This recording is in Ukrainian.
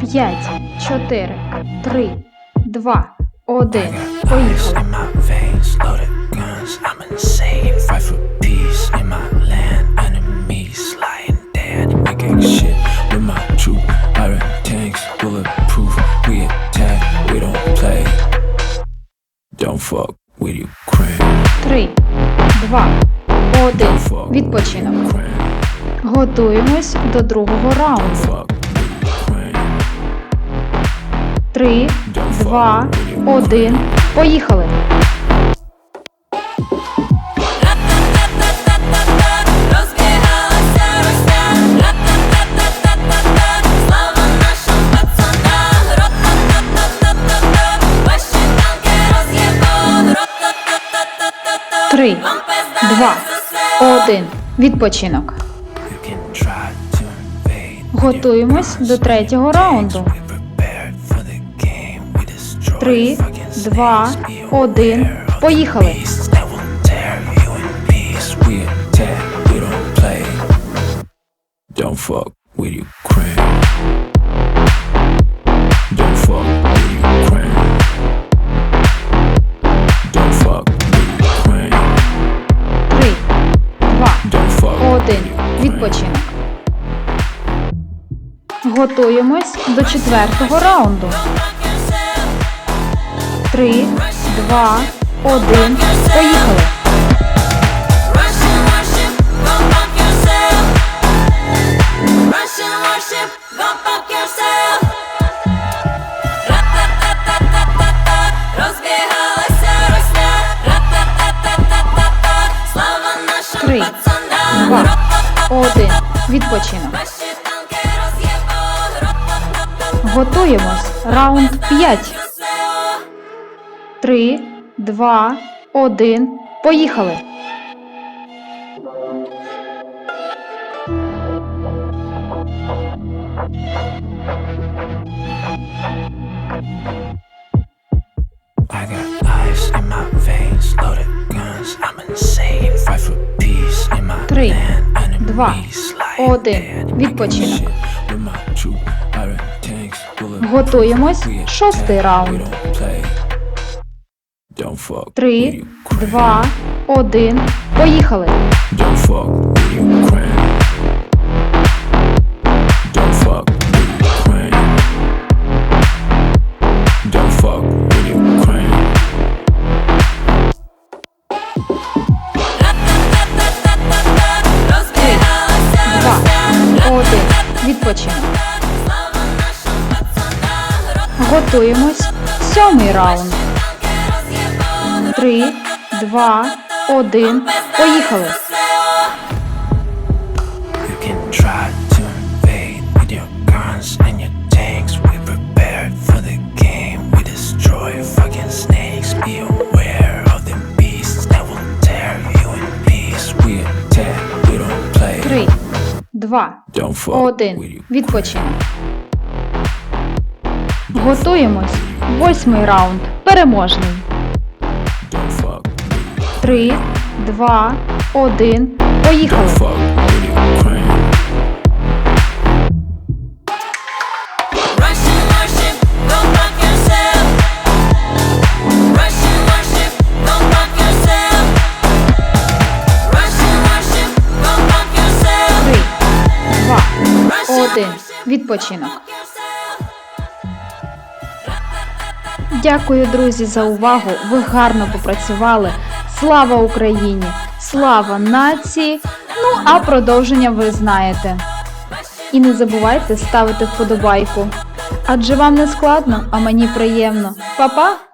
П'ять, чотири, три, два, один. Ice Поїхали. in my veins, loaded guns. I'm insane. Fight for peace in my land. Enemies lying dead. We gang shit with my troop. Iron tanks, bulletproof. We attack, we don't play. Don't fuck with Ukraine. Три, два, один. Відпочинок. Готуємось до другого раунду. fuck with Ukraine. Три, два, один. Поїхали. Три, два, СССР. один. Відпочинок. Готуємось до третього раунду. We prepared for the game. We destroy Три, Відпочинок. Готуємось до четвертого раунду. Три, два, один. Поїхали. Відпочинок. Ра-та-та-та-та, Готуємось. Раунд 5. СССР. Три, два, один. Поїхали. I got ice in my veins, loaded guns. I'm insane. Fight for peace in my Три, land. два, Enemies lying один. Відпочинок. Готуємось. Шостий раунд. Три, два, один. Поїхали. Пацанам. Готуємось. Сьомий раунд. Три, два, один. Поїхали. 2, 1. Відпочинок. Готуємось. Восьмий раунд. Переможний. 3, 2, 1. Поїхали. Один. Відпочинок. Дякую, друзі, за увагу. Ви гарно попрацювали. Слава Україні! Слава нації! Ну а продовження ви знаєте. І не забувайте ставити вподобайку. Адже вам не складно, а мені приємно. Па-па!